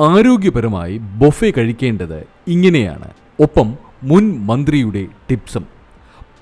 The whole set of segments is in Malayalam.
ആരോഗ്യപരമായി ബൊഫെ കഴിക്കേണ്ടത് ഇങ്ങനെയാണ്. ഒപ്പം മുൻ മന്ത്രിയുടെ ടിപ്സും.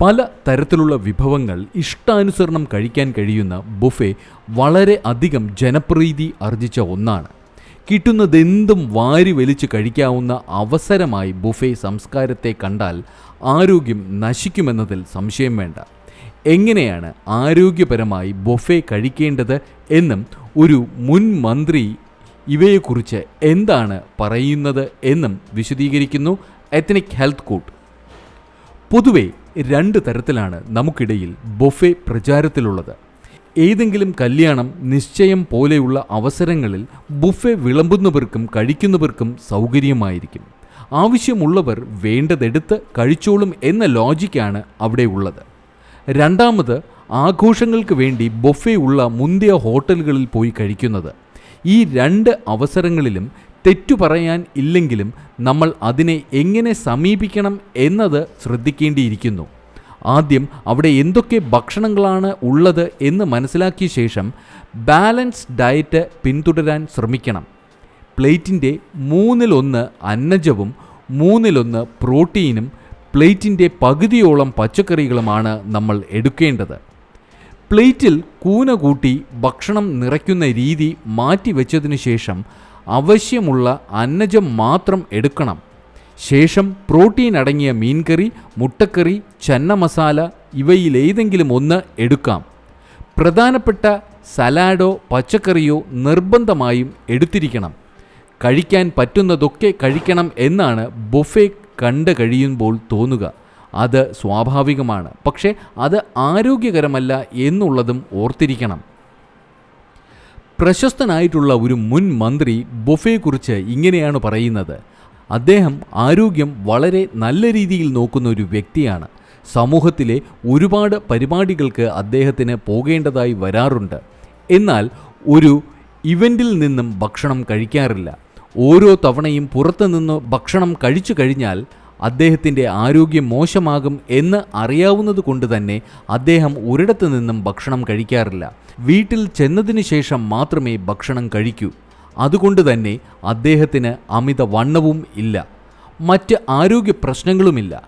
പല തരത്തിലുള്ള വിഭവങ്ങൾ ഇഷ്ടാനുസരണം കഴിക്കാൻ കഴിയുന്ന ബൊഫെ വളരെ അധികം ജനപ്രീതി ആർജിച്ച ഒന്നാണ്. കിട്ടുന്നതെന്തും വാരി വലിച്ച് കഴിക്കാവുന്ന അവസരമായി ബുഫെ സംസ്കാരത്തെ കണ്ടാൽ ആരോഗ്യം നശിക്കുമെന്നതിൽ സംശയം വേണ്ട. എങ്ങനെയാണ് ആരോഗ്യപരമായി ബൊഫെ കഴിക്കേണ്ടത് എന്നും ഒരു മുൻ മന്ത്രി ഇവയെക്കുറിച്ച് എന്താണ് പറയുന്നത് എന്നും വിശദീകരിക്കുന്നു എത്നിക് ഹെൽത്ത് കോട്ട് പൊതുവെ രണ്ട് തരത്തിലാണ് നമുക്കിടയിൽ ബൊഫെ പ്രചാരത്തിലുള്ളത്. ഏതെങ്കിലും കല്യാണം നിശ്ചയം പോലെയുള്ള അവസരങ്ങളിൽ ബുഫെ വിളമ്പുന്നവർക്കും കഴിക്കുന്നവർക്കും സൗകര്യമായിരിക്കും. ആവശ്യമുള്ളവർ വേണ്ടതെടുത്ത് കഴിച്ചോളും എന്ന ലോജിക്കാണ് അവിടെ ഉള്ളത്. രണ്ടാമത് ആഘോഷങ്ങൾക്ക് വേണ്ടി ബൊഫെ ഉള്ള മുന്തിയ ഹോട്ടലുകളിൽ പോയി കഴിക്കുന്നത്. ഈ രണ്ട് അവസരങ്ങളിലും തെറ്റു പറയാൻ ഇല്ലെങ്കിലും നമ്മൾ അതിനെ എങ്ങനെ സമീപിക്കണം എന്നത് ശ്രദ്ധിക്കേണ്ടിയിരിക്കുന്നു. ആദ്യം അവിടെ എന്തൊക്കെ ഭക്ഷണങ്ങളാണ് ഉള്ളത് എന്ന് മനസ്സിലാക്കിയ ശേഷം ബാലൻസ് ഡയറ്റ് പിന്തുടരാൻ ശ്രമിക്കണം. പ്ലേറ്റിന്റെ മൂന്നിലൊന്ന് അന്നജവും മൂന്നിലൊന്ന് പ്രോട്ടീനും പ്ലേറ്റിന്റെ പകുതിയോളം പച്ചക്കറികളുമാണ് നമ്മൾ എടുക്കേണ്ടത്. പ്ലേറ്റിൽ കൂന കൂട്ടി ഭക്ഷണം നിറയ്ക്കുന്ന രീതി മാറ്റിവെച്ചതിനു ശേഷം ആവശ്യമുള്ള അന്നജം മാത്രം എടുക്കണം. ശേഷം പ്രോട്ടീൻ അടങ്ങിയ മീൻകറി മുട്ടക്കറി ചന്ന മസാല ഇവയിലേതെങ്കിലും ഒന്ന് എടുക്കാം. പ്രധാനപ്പെട്ട സലാഡോ പച്ചക്കറിയോ നിർബന്ധമായും എടുത്തിരിക്കണം. കഴിക്കാൻ പറ്റുന്നതൊക്കെ കഴിക്കണം എന്നാണ് ബൊഫെ കണ്ട് കഴിയുമ്പോൾ തോന്നുക. അത് സ്വാഭാവികമാണ്. പക്ഷേ അത് ആരോഗ്യകരമല്ല എന്നുള്ളതും ഓർത്തിരിക്കണം. പ്രശസ്തനായിട്ടുള്ള ഒരു മുൻ മന്ത്രി ബൊഫയെക്കുറിച്ച് ഇങ്ങനെയാണ് പറയുന്നത്. അദ്ദേഹം ആരോഗ്യം വളരെ നല്ല രീതിയിൽ നോക്കുന്ന ഒരു വ്യക്തിയാണ്. സമൂഹത്തിലെ ഒരുപാട് പരിപാടികൾക്ക് അദ്ദേഹത്തിന് പോകേണ്ടതായി വരാറുണ്ട്. എന്നാൽ ഒരു ഇവന്റിൽ നിന്നും ഭക്ഷണം കഴിക്കാറില്ല. ഓരോ തവണയും പുറത്തുനിന്ന് ഭക്ഷണം കഴിച്ചു കഴിഞ്ഞാൽ അദ്ദേഹത്തിന്റെ ആരോഗ്യം മോശമാകും എന്ന് അറിയാവുന്നത് കൊണ്ട് തന്നെ അദ്ദേഹം ഒരിടത്തു നിന്നും ഭക്ഷണം കഴിക്കാറില്ല. വീട്ടിൽ ചെന്നതിന് ശേഷം മാത്രമേ ഭക്ഷണം കഴിക്കൂ. അതുകൊണ്ട് തന്നെ അദ്ദേഹത്തിന് അമിത വണ്ണവും ഇല്ല. മറ്റ് ആരോഗ്യ പ്രശ്നങ്ങളുമില്ല.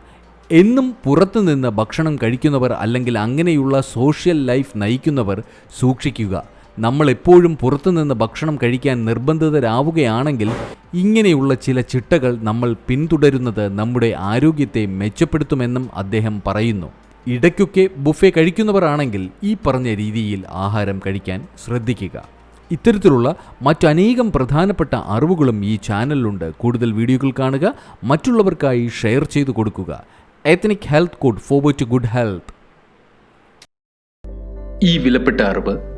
എന്നും പുറത്തുനിന്ന് ഭക്ഷണം കഴിക്കുന്നവർ അല്ലെങ്കിൽ അങ്ങനെയുള്ള സോഷ്യൽ ലൈഫ് നയിക്കുന്നവർ സൂക്ഷിക്കുക. നമ്മൾ എപ്പോഴും പുറത്തുനിന്ന് ഭക്ഷണം കഴിക്കാൻ നിർബന്ധിതരാവുകയാണെങ്കിൽ ഇങ്ങനെയുള്ള ചില ചിട്ടകൾ നമ്മൾ പിന്തുടരുന്നത് നമ്മുടെ ആരോഗ്യത്തെ മെച്ചപ്പെടുത്തുമെന്നും അദ്ദേഹം പറയുന്നു. ഇടയ്ക്കൊക്കെ ബുഫെ കഴിക്കുന്നവരാണെങ്കിൽ ഈ പറഞ്ഞ രീതിയിൽ ആഹാരം കഴിക്കാൻ ശ്രദ്ധിക്കുക. ഇത്തരത്തിലുള്ള മറ്റനേകം പ്രധാനപ്പെട്ട അറിവുകളും ഈ ചാനലിലുണ്ട്. കൂടുതൽ വീഡിയോകൾ കാണുക മറ്റുള്ളവർക്കായി ഷെയർ ചെയ്തു കൊടുക്കുക. Ethnic health code forward to good health ഈ വിലപ്പെട്ട അറിവ്